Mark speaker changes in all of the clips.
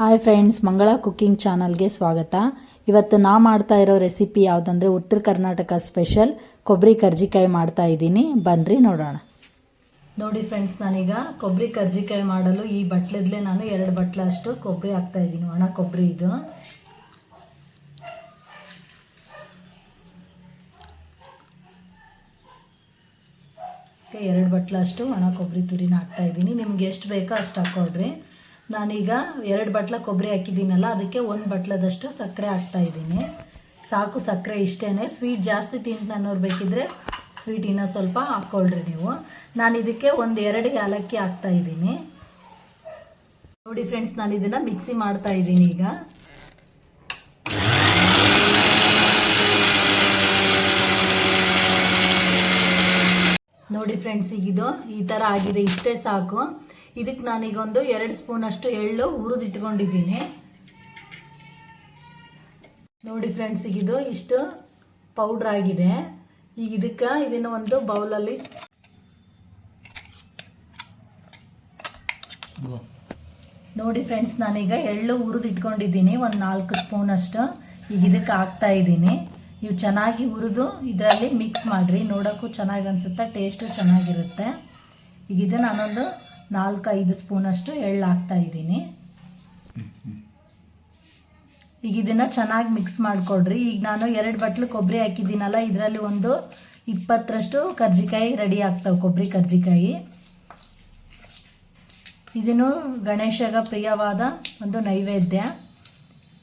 Speaker 1: Hi friends ಮಂಗಳ cooking ಚಾನಲ್ಗೆ ಸ್ವಾಗತ. ಇವತ್ತು ನಾ ಮಾಡ್ತಾ ಇರೋ ರೆಸಿಪಿ ಯಾವುದಂದ್ರೆ ಉತ್ತರ ಕರ್ನಾಟಕ ಸ್ಪೆಷಲ್ ಕೊಬ್ಬರಿ ಕರ್ಜಿಕಾಯಿ ಮಾಡ್ತಾ ಇದ್ದೀನಿ. ಬನ್ನಿರಿ ನೋಡೋಣ. ನೋಡಿ ಫ್ರೆಂಡ್ಸ್ ನಾನೀಗ ಕೊಬ್ಬರಿ ಕರ್ಜಿಕಾಯಿ ಮಾಡಲು ಈ ಬಟ್ಲದಲ್ಲೇ ನಾನು ಎರಡು ಬಟ್ಲಷ್ಟು ಕೊಬ್ಬರಿ ಹಾಕ್ತಾ ಇದ್ದೀನಿ. ಒಣ ಕೊಬ್ಬರಿ ಇದು. ಎರಡು ಬಟ್ಲಷ್ಟು ಒಣ ಕೊಬ್ಬರಿ ತುರಿನ ಹಾಕ್ತಾ ಇದ್ದೀನಿ. ನಿಮ್ಗೆ ಎಷ್ಟು ಬೇಕೋ ಅಷ್ಟು ಹಾಕ್ಕೊಳ್ರಿ ನಾನೀಗ ಎರಡು ಬಟ್ಲ ಕೊಬ್ಬರಿ ಹಾಕಿದ್ದೀನಲ್ಲ, ಅದಕ್ಕೆ ಒಂದು ಬಟ್ಲದಷ್ಟು ಸಕ್ಕರೆ ಹಾಕ್ತಾ ಇದ್ದೀನಿ. ಸಾಕು ಸಕ್ಕರೆ ಇಷ್ಟೇ ಸ್ವೀಟ್ ಜಾಸ್ತಿ ತಿಂತನೋರು ಬೇಕಿದ್ರೆ ಸ್ವೀಟ್ ಇನ್ನೂ ಸ್ವಲ್ಪ ಹಾಕ್ಕೊಳ್ರಿ ನೀವು. ನಾನು ಇದಕ್ಕೆ ಒಂದು ಎರಡು ಏಲಕ್ಕಿ ಹಾಕ್ತಾ ಇದ್ದೀನಿ. ನೋಡಿ ಫ್ರೆಂಡ್ಸ್ ನಾನು ಇದನ್ನು ಮಿಕ್ಸಿ ಮಾಡ್ತಾ ಇದ್ದೀನಿ ಈಗ. ನೋಡಿ ಫ್ರೆಂಡ್ಸ್ ಈಗಿದು ಈ ಥರ ಆಗಿದೆ, ಇಷ್ಟೇ ಸಾಕು. ಇದಕ್ಕೆ ನಾನೀಗೊಂದು ಎರಡು ಸ್ಪೂನ್ ಅಷ್ಟು ಎಳ್ಳು ಹುರಿದಿಟ್ಕೊಂಡಿದ್ದೀನಿ. ನೋಡಿ ಫ್ರೆಂಡ್ಸ್ ಈಗ ಇದು ಇಷ್ಟು ಪೌಡ್ರ್ ಆಗಿದೆ. ಈಗ ಇದಕ್ಕೆ ಇದನ್ನು ಒಂದು ಬೌಲಲ್ಲಿ ನೋಡಿ ಫ್ರೆಂಡ್ಸ್ ನಾನೀಗ ಎಳ್ಳು ಹುರಿದಿಟ್ಕೊಂಡಿದ್ದೀನಿ. ಒಂದು ನಾಲ್ಕು ಸ್ಪೂನ್ ಅಷ್ಟು ಈಗ ಇದಕ್ಕೆ ಹಾಕ್ತಾ ಇದ್ದೀನಿ. ನೀವು ಚೆನ್ನಾಗಿ ಹುರಿದು ಇದರಲ್ಲಿ ಮಿಕ್ಸ್ ಮಾಡಿರಿ. ನೋಡೋಕ್ಕೂ ಚೆನ್ನಾಗಿ ಅನಿಸುತ್ತೆ ಟೇಸ್ಟು ಚೆನ್ನಾಗಿರುತ್ತೆ. ಈಗ ಇದು ನಾನೊಂದು ನಾಲ್ಕು ಐದು ಸ್ಪೂನಷ್ಟು ಎಳ್ಳು ಹಾಕ್ತಾ ಇದ್ದೀನಿ. ಈಗ ಇದನ್ನು ಚೆನ್ನಾಗಿ ಮಿಕ್ಸ್ ಮಾಡಿಕೊಡ್ರಿ. ಈಗ ನಾನು ಎರಡು ಬಟ್ಲು ಕೊಬ್ಬರಿ ಹಾಕಿದ್ದೀನಲ್ಲ, ಇದರಲ್ಲಿ ಒಂದು ಇಪ್ಪತ್ತರಷ್ಟು ಕರ್ಜಿಕಾಯಿ ರೆಡಿ ಆಗ್ತಾವೆ ಕೊಬ್ಬರಿ ಕರ್ಜಿಕಾಯಿ. ಇದನ್ನು ಗಣೇಶಗ ಪ್ರಿಯವಾದ ಒಂದು ನೈವೇದ್ಯ.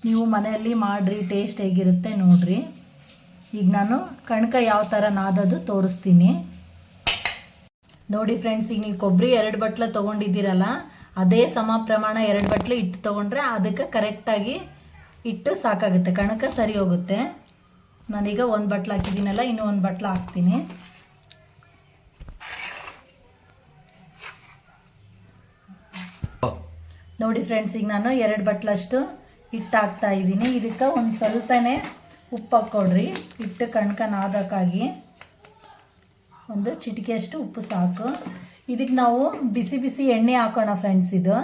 Speaker 1: ನೀವು ಮನೆಯಲ್ಲಿ ಮಾಡಿರಿ, ಟೇಸ್ಟ್ ಹೇಗಿರುತ್ತೆ ನೋಡಿರಿ. ಈಗ ನಾನು ಕಣಕ ಯಾವ ಥರ ನಾದದು ತೋರಿಸ್ತೀನಿ. ನೋಡಿ ಫ್ರೆಂಡ್ಸ್ ಈಗ ನೀವು ಕೊಬ್ಬರಿ ಎರಡು ಬಟ್ಲ ತೊಗೊಂಡಿದ್ದೀರಲ್ಲ, ಅದೇ ಸಮ ಪ್ರಮಾಣ ಎರಡು ಬಟ್ಲು ಹಿಟ್ಟು ತೊಗೊಂಡ್ರೆ ಅದಕ್ಕೆ ಕರೆಕ್ಟಾಗಿ ಹಿಟ್ಟು ಸಾಕಾಗುತ್ತೆ. ಕಣಕ ಸರಿ ಹೋಗುತ್ತೆ. ನಾನೀಗ ಒಂದು ಬಟ್ಲು ಹಾಕಿದ್ದೀನಲ್ಲ, ಇನ್ನೂ ಒಂದು ಬಟ್ಲು ಹಾಕ್ತೀನಿ. ನೋಡಿ ಫ್ರೆಂಡ್ಸ್ ಈಗ ನಾನು ಎರಡು ಬಟ್ಲಷ್ಟು ಹಿಟ್ಟು ಹಾಕ್ತಾ ಇದ್ದೀನಿ. ಇದಕ್ಕೆ ಒಂದು ಸ್ವಲ್ಪನೇ ಉಪ್ಪು ಹಾಕ್ಕೊಡ್ರಿ. ಹಿಟ್ಟು ಕಣ್ಕ ನಾದಕ್ಕಾಗಿ ಒಂದು ಚಿಟಿಕೆಯಷ್ಟು ಉಪ್ಪು ಸಾಕು. ಇದಕ್ಕೆ ನಾವು ಬಿಸಿ ಬಿಸಿ ಎಣ್ಣೆ ಹಾಕೋಣ ಫ್ರೆಂಡ್ಸ್ ಇದು.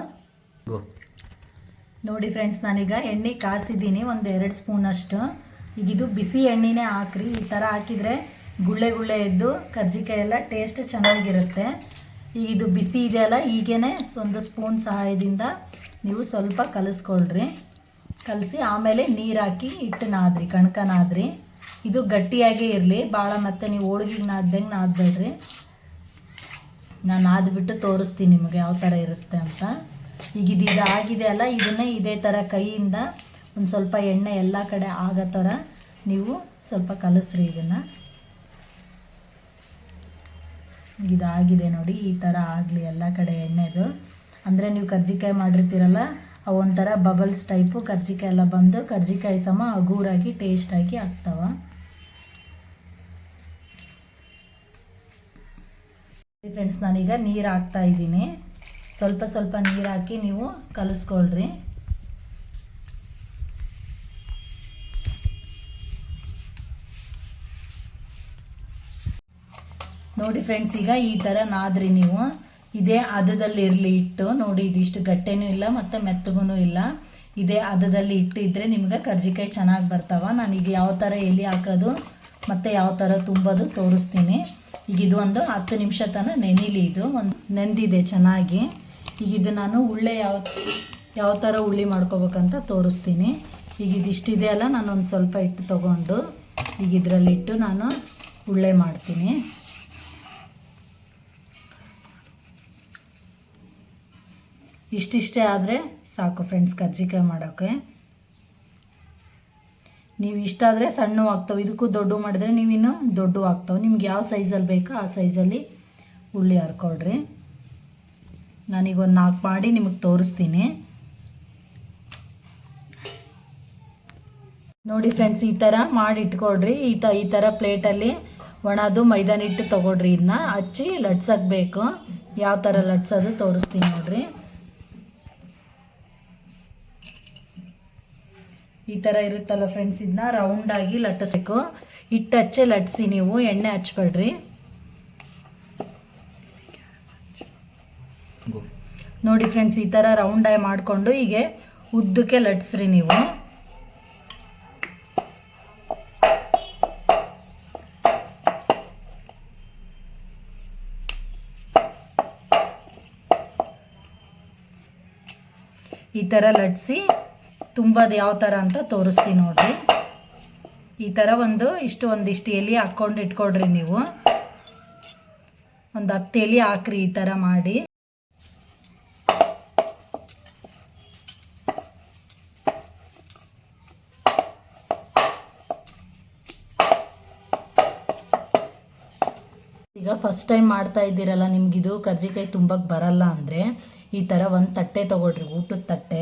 Speaker 1: ನೋಡಿ ಫ್ರೆಂಡ್ಸ್ ನಾನೀಗ ಎಣ್ಣೆ ಕಾಸಿದ್ದೀನಿ ಒಂದು ಎರಡು ಸ್ಪೂನಷ್ಟು ಈಗ ಇದು ಬಿಸಿ ಎಣ್ಣೆನೇ ಹಾಕ್ರಿ. ಈ ಥರ ಹಾಕಿದರೆ ಗುಳ್ಳೆ ಗುಳ್ಳೆ ಎದ್ದು ಕರ್ಜಿಕಾಯಿ ಎಲ್ಲ ಟೇಸ್ಟ್ ಚೆನ್ನಾಗಿರುತ್ತೆ. ಈಗ ಇದು ಬಿಸಿ ಇದೆಯಲ್ಲ ಈಗೇನೆ ಒಂದು ಸ್ಪೂನ್ ಸಹಾಯದಿಂದ ನೀವು ಸ್ವಲ್ಪ ಕಲಿಸ್ಕೊಳ್ರಿ. ಕಲಸಿ ಆಮೇಲೆ ನೀರು ಹಾಕಿ ಹಿಟ್ಟು ನಾದ್ರಿ ಕಣ್ಕ ನಾದ್ರಿ ಇದು ಗಟ್ಟಿಯಾಗೇ ಇರಲಿ. ಭಾಳ ಮತ್ತೆ ನೀವು ಹೋಳ್ಗಿಗೆ ನಾದ್ದಂಗೆ ನಾದ್ಬೇಡ್ರಿ. ನಾನು ಆದ್ಬಿಟ್ಟು ತೋರಿಸ್ತೀನಿ ನಿಮಗೆ ಯಾವ ಥರ ಇರುತ್ತೆ ಅಂತ. ಈಗ ಇದು ಇದು ಆಗಿದೆ ಅಲ್ಲ, ಇದನ್ನೇ ಇದೇ ಥರ ಕೈಯಿಂದ ಒಂದು ಸ್ವಲ್ಪ ಎಣ್ಣೆ ಎಲ್ಲ ಕಡೆ ಆಗೋ ಥರ ನೀವು ಸ್ವಲ್ಪ ಕಲಸ್ರಿ ಇದನ್ನು. ಇದಾಗಿದೆ ನೋಡಿ, ಈ ಥರ ಆಗಲಿ ಎಲ್ಲ ಕಡೆ ಎಣ್ಣೆದು. ಅಂದರೆ ನೀವು ಕಜ್ಜಿಕಾಯಿ ಮಾಡಿರ್ತೀರಲ್ಲ ಒಂಥರ ಬಬಲ್ಸ್ ಟೈಪು ಕರ್ಜಿಕಾಯಿ ಎಲ್ಲ ಬಂದು ಕರ್ಜಿಕಾಯಿ ಸಮ ಹಗೂರಾಗಿ ಟೇಸ್ಟಾಗಿ ಆಗ್ತಾವ. ಫ್ರೆಂಡ್ಸ್ ನಾನೀಗ ನೀರು ಹಾಕ್ತಾ ಇದ್ದೀನಿ. ಸ್ವಲ್ಪ ಸ್ವಲ್ಪ ನೀರು ಹಾಕಿ ನೀವು ಕಲಿಸ್ಕೊಳ್ರಿ. ನೋಡಿ ಫ್ರೆಂಡ್ಸ್ ಈಗ ಈ ಥರ ನಾದ್ರಿ ನೀವು. ಇದೇ ಅದದಲ್ಲಿ ಇರಲಿ ಇಟ್ಟು ನೋಡಿ, ಇದಿಷ್ಟು ಗಟ್ಟೆನೂ ಇಲ್ಲ ಮತ್ತು ಮೆತ್ತಗೂ ಇಲ್ಲ. ಇದೇ ಹದದಲ್ಲಿ ಇಟ್ಟು ಇದ್ದರೆ ನಿಮ್ಗೆ ಕರ್ಜಿಕಾಯಿ ಚೆನ್ನಾಗಿ ಬರ್ತಾವ. ನಾನು ಈಗ ಯಾವ ಥರ ಎಲೆ ಹಾಕೋದು, ಮತ್ತು ಯಾವ ಥರ ತುಂಬೋದು ತೋರಿಸ್ತೀನಿ. ಈಗ ಇದು ಒಂದು ಹತ್ತು ನಿಮಿಷ ತನಕ ನೆನಿಲಿ ಇದು. ಒಂದು ನೆಂದಿದೆ ಚೆನ್ನಾಗಿ. ಈಗ ಇದು ನಾನು ಉಳ್ಳೆ ಯಾವ ಯಾವ ಥರ ಉಳ್ಳಿ ಮಾಡ್ಕೋಬೇಕಂತ ತೋರಿಸ್ತೀನಿ. ಈಗ ಇದಿಷ್ಟಿದೆ ಅಲ್ಲ ನಾನು ಒಂದು ಸ್ವಲ್ಪ ಇಟ್ಟು ತೊಗೊಂಡು ಈಗ ಇದರಲ್ಲಿಟ್ಟು ನಾನು ಉಳ್ಳೆ ಮಾಡ್ತೀನಿ. ಇಷ್ಟಿಷ್ಟೇ ಆದರೆ ಸಾಕು ಫ್ರೆಂಡ್ಸ್ ಕಜ್ಜಿಕಾಯಿ ಮಾಡೋಕ್ಕೆ ನೀವು ಇಷ್ಟ ಆದರೆ ಸಣ್ಣ ಆಗ್ತಾವೆ, ಇದಕ್ಕೂ ದೊಡ್ಡ ಮಾಡಿದ್ರೆ ನೀವಿನ್ನು ದೊಡ್ಡ ಆಗ್ತಾವೆ. ನಿಮ್ಗೆ ಯಾವ ಸೈಜಲ್ಲಿ ಬೇಕೋ ಆ ಸೈಜಲ್ಲಿ ಉಳ್ಳಿ ಹರ್ಕೊಳ್ರಿ. ನಾನೀಗ ಒಂದು ನಾಲ್ಕು ಮಾಡಿ ನಿಮಗೆ ತೋರಿಸ್ತೀನಿ. ನೋಡಿ ಫ್ರೆಂಡ್ಸ್ ಈ ಥರ ಮಾಡಿ ಇಟ್ಕೊಳ್ರಿ ಈ ತ, ಈ ಥರ ಪ್ಲೇಟಲ್ಲಿ ಒಣದು ಮೈದಾನ ಇಟ್ಟು ತೊಗೊಳ್ರಿ ಇದನ್ನ ಹಚ್ಚಿ ಲಟ್ಸಕ್ಕೆ ಬೇಕು ಯಾವ ಥರ ಲಟ್ಸೋದು ತೋರಿಸ್ತೀನಿ ನೋಡ್ರಿ. ಈ ಥರ ಇರುತ್ತಲ್ಲ ಫ್ರೆಂಡ್ಸ್ ಇದನ್ನ ರೌಂಡಾಗಿ ಲಟ್ಟಿಸ್ಬೇಕು. ಹಿಟ್ಟು ಹಚ್ಚೆ ಲಟ್ಸಿ ನೀವು, ಎಣ್ಣೆ ಹಚ್ಬೇಡ್ರಿ. ನೋಡಿ ಫ್ರೆಂಡ್ಸ್ ಈ ಥರ ರೌಂಡಾಗಿ ಮಾಡಿಕೊಂಡು ಹೀಗೆ ಉದ್ದಕ್ಕೆ ಲಟ್ಸ್ರಿ ನೀವು. ಈ ಥರ ಲಟ್ಸಿ ತುಂಬೋದು ಯಾವ ಥರ ಅಂತ ತೋರಿಸ್ತೀನಿ ನೋಡ್ರಿ. ಈ ಥರ ಒಂದು ಇಷ್ಟು ಒಂದಿಷ್ಟು ಎಲೆ ಹಾಕ್ಕೊಂಡು ಇಟ್ಕೊಡ್ರಿ ನೀವು. ಒಂದು ಹತ್ತು ಎಲೆ ಹಾಕ್ರಿ ಈ ಥರ ಮಾಡಿ. ಈಗ ಫಸ್ಟ್ ಟೈಮ್ ಮಾಡ್ತಾ ಇದ್ದೀರಲ್ಲ, ನಿಮಗಿದು ಕರ್ಜಿಕಾಯಿ ತುಂಬಕ್ಕೆ ಬರಲ್ಲ ಅಂದರೆ ಈ ಥರ ಒಂದು ತಟ್ಟೆ ತೊಗೊಳ್ರಿ, ಊಟದ ತಟ್ಟೆ.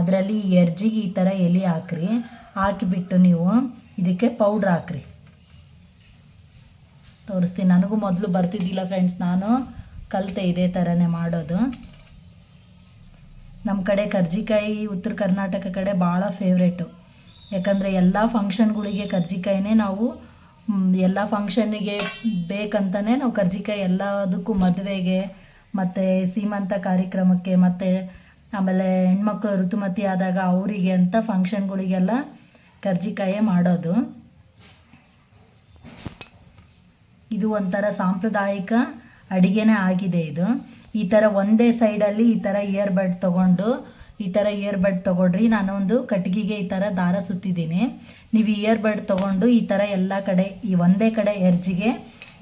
Speaker 1: ಅದರಲ್ಲಿ ಎರ್ಜಿಗೆ ಈ ಥರ ಎಲೆ ಹಾಕ್ರಿ. ಹಾಕಿಬಿಟ್ಟು ನೀವು ಇದಕ್ಕೆ ಪೌಡ್ರ್ ಹಾಕ್ರಿ. ತೋರಿಸ್ತೀನಿ. ನನಗೂ ಮೊದಲು ಬರ್ತಿದ್ದಿಲ್ಲ ಫ್ರೆಂಡ್ಸ್ ನಾನು ಕಲಿತೆ ಇದೇ ಥರನೇ ಮಾಡೋದು. ನಮ್ಮ ಕಡೆ ಕರ್ಜಿಕಾಯಿ ಉತ್ತರ ಕರ್ನಾಟಕ ಕಡೆ ಭಾಳ ಫೇವ್ರೇಟು ಯಾಕಂದರೆ ಎಲ್ಲ ಫಂಕ್ಷನ್ಗಳಿಗೆ ಕರ್ಜಿಕಾಯಿನೇ ನಾವು ಎಲ್ಲ ಫಂಕ್ಷನ್ನಿಗೆ ಬೇಕಂತಲೇ ನಾವು ಕರ್ಜಿಕಾಯಿ ಎಲ್ಲದಕ್ಕೂ ಮದುವೆಗೆ, ಮತ್ತು ಸೀಮಂತ ಕಾರ್ಯಕ್ರಮಕ್ಕೆ, ಮತ್ತು ಆಮೇಲೆ ಹೆಣ್ಮಕ್ಳು ಋತುಮತಿ ಆದಾಗ ಅವರಿಗೆ ಅಂತ ಫಂಕ್ಷನ್ಗಳಿಗೆಲ್ಲ ಕರ್ಜಿಕಾಯೇ ಮಾಡೋದು. ಇದು ಒಂಥರ ಸಾಂಪ್ರದಾಯಿಕ ಅಡುಗೆನೇ ಆಗಿದೆ ಇದು. ಈ ಥರ ಒಂದೇ ಸೈಡಲ್ಲಿ ಈ ಥರ ಇಯರ್ ಬಡ್ ತೊಗೊಂಡು ಈ ಥರ ಇಯರ್ ಬಡ್ ತೊಗೊಳ್ರಿ ನಾನು ಒಂದು ಕಟ್ಟಿಗೆಗೆ ಈ ಥರ ದಾರ ಸುತ್ತಿದ್ದೀನಿ. ನೀವು ಇಯರ್ ಬಡ್ ತೊಗೊಂಡು ಈ ಥರ ಎಲ್ಲ ಕಡೆ, ಈ ಒಂದೇ ಕಡೆ ಎರ್ಜಿಗೆ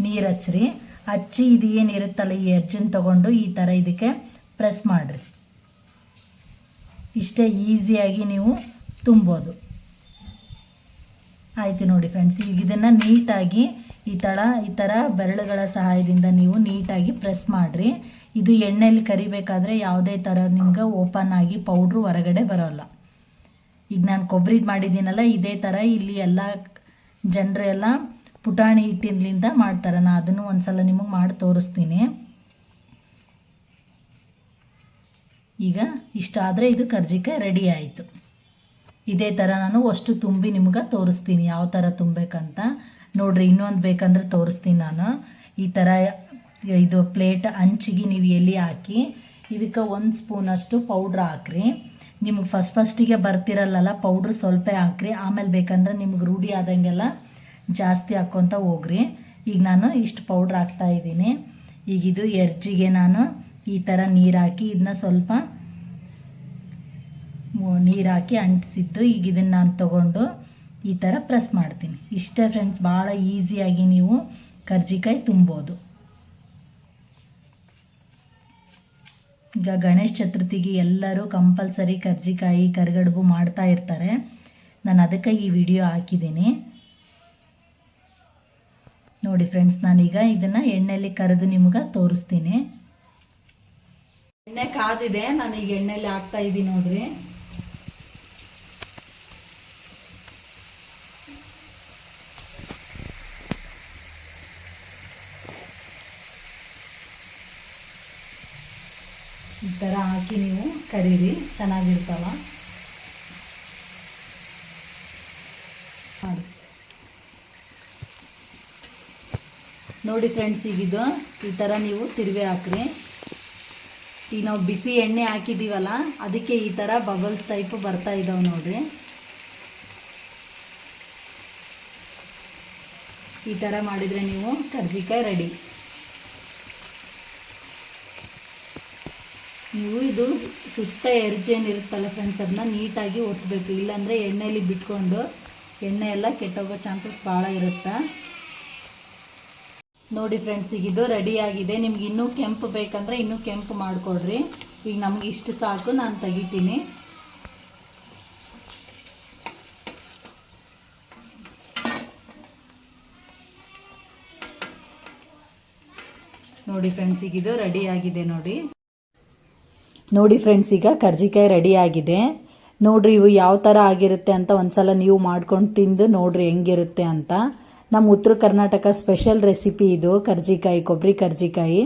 Speaker 1: ನೀರು ಹಚ್ಚಿರಿ. ಹಚ್ಚಿ ಇದು ಏನಿರುತ್ತಲ್ಲ ಈ ಎರ್ಜಿನ ತೊಗೊಂಡು ಈ ಥರ ಇದಕ್ಕೆ ಪ್ರೆಸ್ ಮಾಡಿರಿ. ಇಷ್ಟೇ ಈಸಿಯಾಗಿ ನೀವು ತುಂಬೋದು. ಆಯಿತು ನೋಡಿ ಫ್ರೆಂಡ್ಸ್ ಈಗ ಇದನ್ನು ನೀಟಾಗಿ ಈ ಥರ ಈ ಥರ ಬೆರಳುಗಳ ಸಹಾಯದಿಂದ ನೀವು ನೀಟಾಗಿ ಪ್ರೆಸ್ ಮಾಡಿರಿ. ಇದು ಎಣ್ಣೆಯಲ್ಲಿ ಕರಿಬೇಕಾದ್ರೆ ಯಾವುದೇ ಥರ ನಿಮ್ಗೆ ಓಪನ್ ಆಗಿ ಪೌಡ್ರು ಹೊರಗಡೆ ಬರೋಲ್ಲ. ಈಗ ನಾನು ಕೊಬ್ಬರಿ ಮಾಡಿದ್ದೀನಲ್ಲ, ಇದೇ ಥರ ಇಲ್ಲಿ ಎಲ್ಲ ಜನರೆಲ್ಲ ಪುಟಾಣಿ ಹಿಟ್ಟಿನಿಂದ ಮಾಡ್ತಾರೆ. ನಾನು ಅದನ್ನು ಒಂದ್ಸಲ ನಿಮಗೆ ಮಾಡಿ ತೋರಿಸ್ತೀನಿ. ಈಗ ಇಷ್ಟಾದರೆ ಇದು ಕರ್ಜಿಕಾಯಿ ರೆಡಿ ಆಯಿತು. ಇದೇ ಥರ ನಾನು ಅಷ್ಟು ತುಂಬಿ ನಿಮ್ಗೆ ತೋರಿಸ್ತೀನಿ. ಯಾವ ಥರ ತುಂಬಬೇಕಂತ ನೋಡ್ರಿ, ಇನ್ನೊಂದು ಬೇಕಂದ್ರೆ ತೋರಿಸ್ತೀನಿ ನಾನು. ಈ ಥರ ಇದು ಪ್ಲೇಟ್ ಹಂಚಿಗೆ ನೀವು ಎಲೆ ಹಾಕಿ, ಇದಕ್ಕೆ ಒಂದು ಸ್ಪೂನಷ್ಟು ಪೌಡ್ರ್ ಹಾಕ್ರಿ. ನಿಮಗೆ ಫಸ್ಟ್ ಫಸ್ಟಿಗೆ ಬರ್ತಿರಲ್ಲ ಪೌಡ್ರ್ ಸ್ವಲ್ಪ ಹಾಕ್ರಿ. ಆಮೇಲೆ ಬೇಕಂದ್ರೆ ನಿಮ್ಗೆ ರೂಢಿ ಆದಂಗೆಲ್ಲ ಜಾಸ್ತಿ ಹಾಕ್ಕೊತ ಹೋಗ್ರಿ. ಈಗ ನಾನು ಇಷ್ಟು ಪೌಡ್ರ್ ಹಾಕ್ತಾ ಇದ್ದೀನಿ. ಈಗ ಇದು ಎರ್ಜಿಗೆ ನಾನು ಈ ಥರ ನೀರು ಹಾಕಿ ಇದನ್ನ ಸ್ವಲ್ಪ ನೀರು ಹಾಕಿ ಅಂಟಿಸಿದ್ದು. ಈಗ ಇದನ್ನು ನಾನು ತಗೊಂಡು ಈ ಥರ ಪ್ರೆಸ್ ಮಾಡ್ತೀನಿ. ಇಷ್ಟೇ ಫ್ರೆಂಡ್ಸ್ ಭಾಳ ಈಸಿಯಾಗಿ ನೀವು ಕರ್ಜಿಕಾಯಿ ತುಂಬೋದು. ಈಗ ಗಣೇಶ ಚತುರ್ಥಿಗೆ ಎಲ್ಲರೂ ಕಂಪಲ್ಸರಿ ಕರ್ಜಿಕಾಯಿ, ಕರಿಗಡುಬು ಮಾಡ್ತಾ ಇರ್ತಾರೆ. ನಾನು ಅದಕ್ಕೆ ಈ ವಿಡಿಯೋ ಹಾಕಿದ್ದೀನಿ. ನೋಡಿ ಫ್ರೆಂಡ್ಸ್ ನಾನೀಗ ಇದನ್ನು ಎಣ್ಣೆಯಲ್ಲಿ ಕರೆದು ನಿಮ್ಗೆ ತೋರಿಸ್ತೀನಿ. ಎಣ್ಣೆ ಕಾದಿದೆ, ನಾನೀಗ ಎಣ್ಣೆಯಲ್ಲಿ ಹಾಕ್ತಾ ಇದ್ದೀನಿ ನೋಡ್ರಿ. ಈ ಥರ ಹಾಕಿ ನೀವು ಕರೀರಿ. ಚೆನ್ನಾಗಿರ್ತಾವ ನೋಡಿ ಫ್ರೆಂಡ್ಸ್ ಈಗಿದು ಈ ಥರ ನೀವು ತಿರುವೆ ಹಾಕ್ರಿ. ಈಗ ನಾವು ಬಿಸಿ ಎಣ್ಣೆ ಹಾಕಿದ್ದೀವಲ್ಲ ಅದಕ್ಕೆ ಈ ಥರ ಬಬಲ್ಸ್ ಟೈಪ್ ಬರ್ತಾ ಇದ್ದಾವೆ ನೋಡಿ. ಈ ಥರ ಮಾಡಿದರೆ ನೀವು ಕರ್ಜಿಕಾಯಿ ರೆಡಿ ನೀವು ಇದು ಸುತ್ತ ಎರ್ಜೇನಿರುತ್ತಲ್ಲ ಫ್ರೆಂಡ್ಸ್ ಅದನ್ನ ನೀಟಾಗಿ ಒತ್ತಬೇಕು ಇಲ್ಲಾಂದರೆ ಎಣ್ಣೆಯಲ್ಲಿ ಬಿಟ್ಕೊಂಡು ಎಣ್ಣೆ ಎಲ್ಲ ಕೆಟ್ಟೋಗೋ ಚಾನ್ಸಸ್ ಭಾಳ ಇರುತ್ತೆ. ನೋಡಿ ಫ್ರೆಂಡ್ಸ್ ಈಗ ಇದು ರೆಡಿ ಆಗಿದೆ. ನಿಮ್ಗೆ ಇನ್ನೂ ಕೆಂಪು ಬೇಕಂದರೆ ಇನ್ನೂ ಕೆಂಪು ಮಾಡಿಕೊಡ್ರಿ. ಈಗ ನಮಗೆ ಇಷ್ಟು ಸಾಕು, ನಾನು ತೆಗಿತೀನಿ. ನೋಡಿ ಫ್ರೆಂಡ್ಸ್ ಈಗ ಇದು ರೆಡಿ ಆಗಿದೆ ನೋಡಿ. ನೋಡಿ ಫ್ರೆಂಡ್ಸ್ ಈಗ ಕರ್ಜಿಕಾಯಿ ರೆಡಿ ಆಗಿದೆ. ನೋಡ್ರಿ, ಇವು ಯಾವ ಥರ ಆಗಿರುತ್ತೆ ಅಂತ ಒಂದ್ಸಲ ನೀವು ಮಾಡ್ಕೊಂಡು ತಿಂದು ನೋಡ್ರಿ ಹೆಂಗಿರುತ್ತೆ ಅಂತ. ನಮ್ಮ ಉತ್ತರ ಕರ್ನಾಟಕ ಸ್ಪೆಷಲ್ ರೆಸಿಪಿ ಇದು, ಕರ್ಜಿಕಾಯಿ, ಕೊಬ್ಬರಿ ಕರ್ಜಿಕಾಯಿ.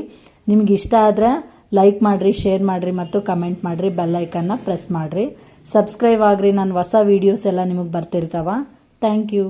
Speaker 1: ನಿಮ್ಗೆ ಇಷ್ಟ ಆದ್ರೆ ಲೈಕ್ ಮಾಡಿರಿ ಶೇರ್ ಮಾಡಿರಿ ಮತ್ತು ಕಮೆಂಟ್ ಮಾಡಿರಿ ಬೆಲ್ಲೈಕನ್ನ ಪ್ರೆಸ್ ಮಾಡಿರಿ. ಸಬ್ಸ್ಕ್ರೈಬ್ ಆಗ್ರಿ ನನ್ನ ಹೊಸ ವೀಡಿಯೋಸ್ ಎಲ್ಲ ನಿಮಗೆ ಬರ್ತಿರ್ತಾವ. Thank you